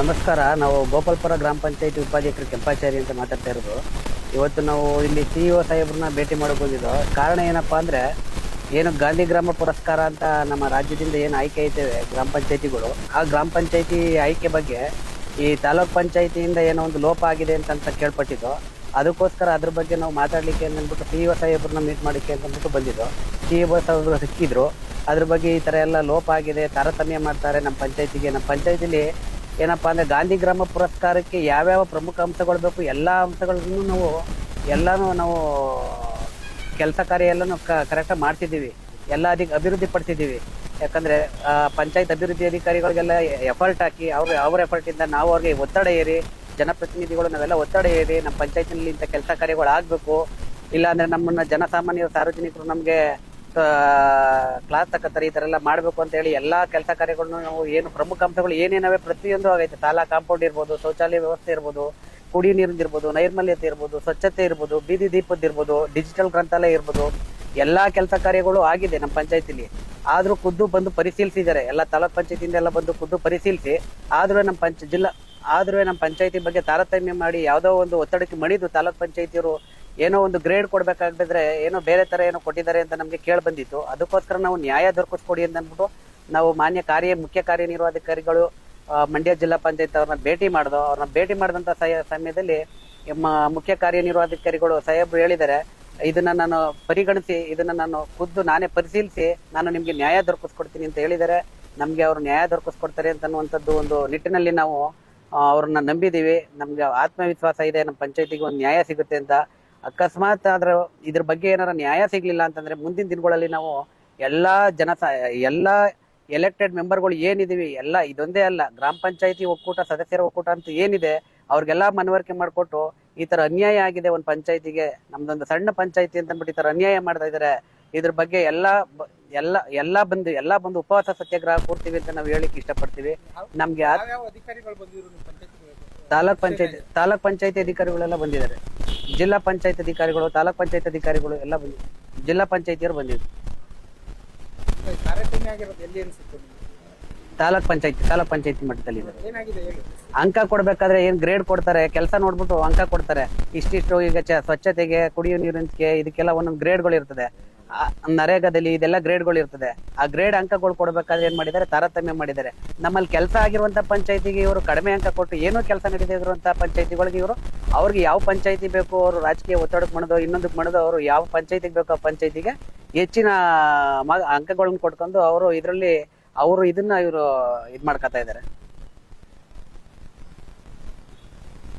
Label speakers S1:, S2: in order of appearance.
S1: ನಮಸ್ಕಾರ, ನಾವು ಗೋಪಾಲ್ಪುರ ಗ್ರಾಮ ಪಂಚಾಯತಿ ಉಪಾಧ್ಯಕ್ಷರು ಕೆಂಪಾಚಾರಿ ಅಂತ ಮಾತಾಡ್ತಾ ಇರೋದು. ಇವತ್ತು ನಾವು ಇಲ್ಲಿ ಸಿ ಇ ಸಾಹೇಬ್ರನ್ನ ಭೇಟಿ ಮಾಡಕ್ ಬಂದಿದ್ದು. ಕಾರಣ ಏನಪ್ಪಾ ಅಂದ್ರೆ, ಏನು ಗಾಂಧಿ ಗ್ರಾಮ ಪುರಸ್ಕಾರ ಅಂತ ನಮ್ಮ ರಾಜ್ಯದಿಂದ ಏನು ಆಯ್ಕೆ ಐತೇವೆ ಗ್ರಾಮ ಪಂಚಾಯತಿಗಳು, ಆ ಗ್ರಾಮ ಪಂಚಾಯತಿ ಆಯ್ಕೆ ಬಗ್ಗೆ ಈ ತಾಲೂಕ್ ಪಂಚಾಯತಿಯಿಂದ ಏನೋ ಒಂದು ಲೋಪ ಆಗಿದೆ ಅಂತ ಅಂತ ಕೇಳ್ಪಟ್ಟಿದ್ದು. ಅದಕ್ಕೋಸ್ಕರ ಅದ್ರ ಬಗ್ಗೆ ನಾವು ಮಾತಾಡ್ಲಿಕ್ಕೆ ಅಂದ್ಬಿಟ್ಟು ಸಿ ಇ ಸಾಹೇಬ್ರನ್ನ ಮೀಟ್ ಮಾಡಿಕ್ಕೆ ಅಂತ ಅಂದ್ಬಿಟ್ಟು ಬಂದಿದ್ದು. ಸಿ ಇ ಸಾಹೇಬ್ರು ಸಿಕ್ಕಿದ್ರು. ಅದ್ರ ಬಗ್ಗೆ ಈ ತರ ಎಲ್ಲ ಲೋಪ ಆಗಿದೆ, ತಾರತಮ್ಯ ಮಾಡ್ತಾರೆ ನಮ್ಮ ಪಂಚಾಯತಿಗೆ. ನಮ್ಮ ಪಂಚಾಯತಿಲಿ ಏನಪ್ಪಾ ಅಂದ್ರೆ ಗಾಂಧಿ ಗ್ರಾಮ ಪುರಸ್ಕಾರಕ್ಕೆ ಯಾವ್ಯಾವ ಪ್ರಮುಖ ಅಂಶಗಳು ಬೇಕು, ಎಲ್ಲಾ ಅಂಶಗಳನ್ನು ನಾವು, ಎಲ್ಲಾನು ನಾವು ಕೆಲಸ ಕಾರ್ಯ ಎಲ್ಲಾನು ಕರೆಕ್ಟಾಗಿ ಮಾಡ್ತಿದ್ದೀವಿ. ಎಲ್ಲ ಅಧಿಕ ಅಭಿವೃದ್ಧಿ ಪಡಿಸಿದ್ದೀವಿ ಯಾಕಂದ್ರೆ ಪಂಚಾಯತ್ ಅಭಿವೃದ್ಧಿ ಅಧಿಕಾರಿಗಳಿಗೆಲ್ಲ ಎಫರ್ಟ್ ಹಾಕಿ, ಅವ್ರ ಅವ್ರ ಇಂದ ನಾವು ಅವ್ರಿಗೆ ಒತ್ತಡ ಏರಿ ಜನಪ್ರತಿನಿಧಿಗಳು ನಾವೆಲ್ಲ ಒತ್ತಡ ಏರಿ ನಮ್ಮ ಪಂಚಾಯತಿನಲ್ಲಿ ಇಂಥ ಕೆಲಸ ಕಾರ್ಯಗಳು ಆಗ್ಬೇಕು. ಇಲ್ಲಾಂದ್ರೆ ನಮ್ಮನ್ನ ಜನಸಾಮಾನ್ಯರು ಸಾರ್ವಜನಿಕರು ನಮ್ಗೆ ಕ್ಲಾಸ್ ತಕ್ಕತ್ತಾರೆ ಈ ಥರ ಎಲ್ಲ ಮಾಡಬೇಕು ಅಂತ ಹೇಳಿ ಎಲ್ಲಾ ಕೆಲಸ ಕಾರ್ಯಗಳನ್ನು ನಾವು ಏನು ಪ್ರಮುಖ ಅಂಶಗಳು ಏನೇನವೆ ಪ್ರತಿಯೊಂದು ಆಗೈತೆ. ತಾಲಾ ಕಾಂಪೌಂಡ್ ಇರ್ಬೋದು, ಶೌಚಾಲಯ ವ್ಯವಸ್ಥೆ ಇರ್ಬೋದು, ಕುಡಿ ನೀರಿಂದ ಇರ್ಬೋದು, ನೈರ್ಮಲ್ಯತೆ ಇರ್ಬೋದು, ಸ್ವಚ್ಛತೆ ಇರ್ಬೋದು, ಬೀದಿ ದೀಪದ ಇರ್ಬೋದು ಡಿಜಿಟಲ್ ಗ್ರಂಥಾಲಯ ಇರ್ಬೋದು, ಎಲ್ಲ ಕೆಲಸ ಕಾರ್ಯಗಳು ಆಗಿದೆ ನಮ್ಮ ಪಂಚಾಯತಿಲಿ. ಆದರೂ ಖುದ್ದು ಬಂದು ಪರಿಶೀಲಿಸಿದ್ದಾರೆ. ಎಲ್ಲ ತಾಲೂಕ್ ಪಂಚಾಯತಿಯಿಂದ ಎಲ್ಲ ಬಂದು ಖುದ್ದು ಪರಿಶೀಲಿಸಿ, ಆದರೂ ನಮ್ಮ ಪಂಚ, ಜಿಲ್ಲಾ, ಆದರೂ ನಮ್ಮ ಪಂಚಾಯತಿ ಬಗ್ಗೆ ತಾರತಮ್ಯ ಮಾಡಿ ಯಾವುದೋ ಒಂದು ಒತ್ತಡಕ್ಕೆ ಮಣಿದು ತಾಲೂಕ್ ಪಂಚಾಯತಿಯವರು ಏನೋ ಒಂದು ಗ್ರೇಡ್ ಕೊಡ್ಬೇಕಾಗ್ಬಿದ್ರೆ ಏನೋ ಬೇರೆ ತರ ಏನೋ ಕೊಟ್ಟಿದ್ದಾರೆ ಅಂತ ನಮ್ಗೆ ಕೇಳಿ ಬಂದಿತ್ತು. ಅದಕ್ಕೋಸ್ಕರ ನಾವು ನ್ಯಾಯ ದೊರಕಿಸ್ಕೊಡಿ ಅಂತ ಅಂದ್ಬಿಟ್ಟು ನಾವು ಮಾನ್ಯ ಕಾರ್ಯ, ಮುಖ್ಯ ಕಾರ್ಯನಿರ್ವಾಧಿಕಾರಿಗಳು ಮಂಡ್ಯ ಜಿಲ್ಲಾ ಪಂಚಾಯತ್ ಅವ್ರನ್ನ ಭೇಟಿ ಮಾಡ್ದು, ಅವ್ರನ್ನ ಭೇಟಿ ಮಾಡಿದಂತ ಸಮಯದಲ್ಲಿ ಮುಖ್ಯ ಕಾರ್ಯನಿರ್ವಾಧಿಕಾರಿಗಳು ಸಾಹೇಬ್ರು ಹೇಳಿದ್ದಾರೆ, ಇದನ್ನ ನಾನು ಪರಿಗಣಿಸಿ, ಇದನ್ನ ನಾನು ಖುದ್ದು ನಾನೇ ಪರಿಶೀಲಿಸಿ, ನಾನು ನಿಮ್ಗೆ ನ್ಯಾಯ ದೊರಕಿಸ್ಕೊಡ್ತೀನಿ ಅಂತ ಹೇಳಿದ್ದಾರೆ. ನಮ್ಗೆ ಅವ್ರು ನ್ಯಾಯ ದೊರಕಿಸ್ಕೊಡ್ತಾರೆ ಅಂತ ಅನ್ನುವಂಥದ್ದು ಒಂದು ನಿಟ್ಟಿನಲ್ಲಿ ನಾವು ಅವ್ರನ್ನ ನಂಬಿದೀವಿ ನಮ್ಗೆ ಆತ್ಮವಿಶ್ವಾಸ ಇದೆ, ನಮ್ಮ ಪಂಚಾಯತಿಗೆ ಒಂದು ನ್ಯಾಯ ಸಿಗುತ್ತೆ ಅಂತ ಅಕಸ್ಮಾತ್ ಆದ್ರೆ ಇದ್ರ ಬಗ್ಗೆ ಏನಾರ ನ್ಯಾಯ ಸಿಗ್ಲಿಲ್ಲ ಅಂತಂದ್ರೆ ಮುಂದಿನ ದಿನಗಳಲ್ಲಿ ನಾವು ಎಲ್ಲಾ ಜನ ಎಲ್ಲಾ ಎಲೆಕ್ಟೆಡ್ ಮೆಂಬರ್ಗಳು ಏನಿದೀವಿ, ಎಲ್ಲ ಇದೊಂದೇ ಅಲ್ಲ, ಗ್ರಾಮ ಪಂಚಾಯತಿ ಒಕ್ಕೂಟ, ಸದಸ್ಯರ ಒಕ್ಕೂಟ ಅಂತ ಏನಿದೆ, ಅವ್ರಿಗೆಲ್ಲ ಮನವರಿಕೆ ಮಾಡಿಕೊಟ್ಟು ಈ ತರ ಅನ್ಯಾಯ ಆಗಿದೆ ಒಂದು ಪಂಚಾಯತಿಗೆ, ನಮ್ದೊಂದು ಸಣ್ಣ ಪಂಚಾಯತಿ ಅಂತ ಅಂದ್ಬಿಟ್ಟು ಈ ತರ ಅನ್ಯಾಯ ಮಾಡ್ತಾ ಇದಾರೆ, ಇದ್ರ ಬಗ್ಗೆ ಎಲ್ಲಾ ಎಲ್ಲ, ಎಲ್ಲಾ ಬಂದು ಎಲ್ಲಾ ಬಂದು ಉಪವಾಸ ಸತ್ಯಾಗ್ರಹ ಕೂರ್ತೀವಿ ಅಂತ ನಾವು ಹೇಳಿಕ್ ಇಷ್ಟಪಡ್ತೀವಿ. ನಮ್ಗೆ ತಾಲೂಕ್ ಪಂಚಾಯತ್, ತಾಲೂಕ್ ಪಂಚಾಯತಿ ಅಧಿಕಾರಿಗಳೆಲ್ಲ ಬಂದಿದ್ದಾರೆ. ಜಿಲ್ಲಾ ಪಂಚಾಯತ್ ಅಧಿಕಾರಿಗಳು, ತಾಲೂಕ್ ಪಂಚಾಯತ್ ಅಧಿಕಾರಿಗಳು ಎಲ್ಲ ಬಂದಿದ್ದಾರೆ. ಜಿಲ್ಲಾ ಪಂಚಾಯತಿಯವರು ಬಂದಿದ್ರು? ತಾಲೂಕ್ ಪಂಚಾಯತ್, ತಾಲೂಕ್ ಪಂಚಾಯತಿ ಮಟ್ಟದಲ್ಲಿ ಅಂಕ ಕೊಡ್ಬೇಕಾದ್ರೆ ಏನ್ ಗ್ರೇಡ್ ಕೊಡ್ತಾರೆ, ಕೆಲಸ ನೋಡ್ಬಿಟ್ಟು ಅಂಕ ಕೊಡ್ತಾರೆ. ಇಷ್ಟಿಷ್ಟು ಈಗ ಸ್ವಚ್ಛತೆಗೆ ಕುಡಿಯುವ ನೀರಿನ ಇದಕ್ಕೆಲ್ಲ ಒಂದೊಂದು ಗ್ರೇಡ್ಗಳು ಇರ್ತದೆ. ನರೇಗಾದಲ್ಲಿ ಇದೆಲ್ಲ ಗ್ರೇಡ್ಗಳು ಇರ್ತದೆ. ಆ ಗ್ರೇಡ್ ಅಂಕಗಳು ಕೊಡ್ಬೇಕಾದ್ರೆ ಏನ್ ಮಾಡಿದ್ದಾರೆ? ತಾರತಮ್ಯ ಮಾಡಿದ್ದಾರೆ. ನಮ್ಮಲ್ಲಿ ಕೆಲಸ ಆಗಿರುವಂತ ಪಂಚಾಯತಿಗೆ ಇವರು ಕಡಿಮೆ ಅಂಕ ಕೊಟ್ಟು ಏನೋ ಕೆಲಸ ಅಂತ ಪಂಚಾಯತಿಗಳಿಗೆ ಇವರು, ಅವ್ರಿಗೆ ಯಾವ ಪಂಚಾಯತಿ ಬೇಕು ಅವರು ರಾಜಕೀಯ ಒತ್ತಡಕ್ಕೆ ಮಾಡೋದು ಇನ್ನೊಂದಕ್ಕೆ ಮಾಡೋದು ಅವರು ಯಾವ ಪಂಚಾಯತಿಗೆ ಬೇಕು ಆ ಪಂಚಾಯತಿಗೆ ಹೆಚ್ಚಿನ ಅಂಕಗಳನ್ನು ಕೊಟ್ಕೊಂಡು ಅವರು ಇದರಲ್ಲಿ, ಅವರು ಇದನ್ನ ಇವರು ಇದ್ ಮಾಡ್ಕೊತಾ ಇದ್ದಾರೆ.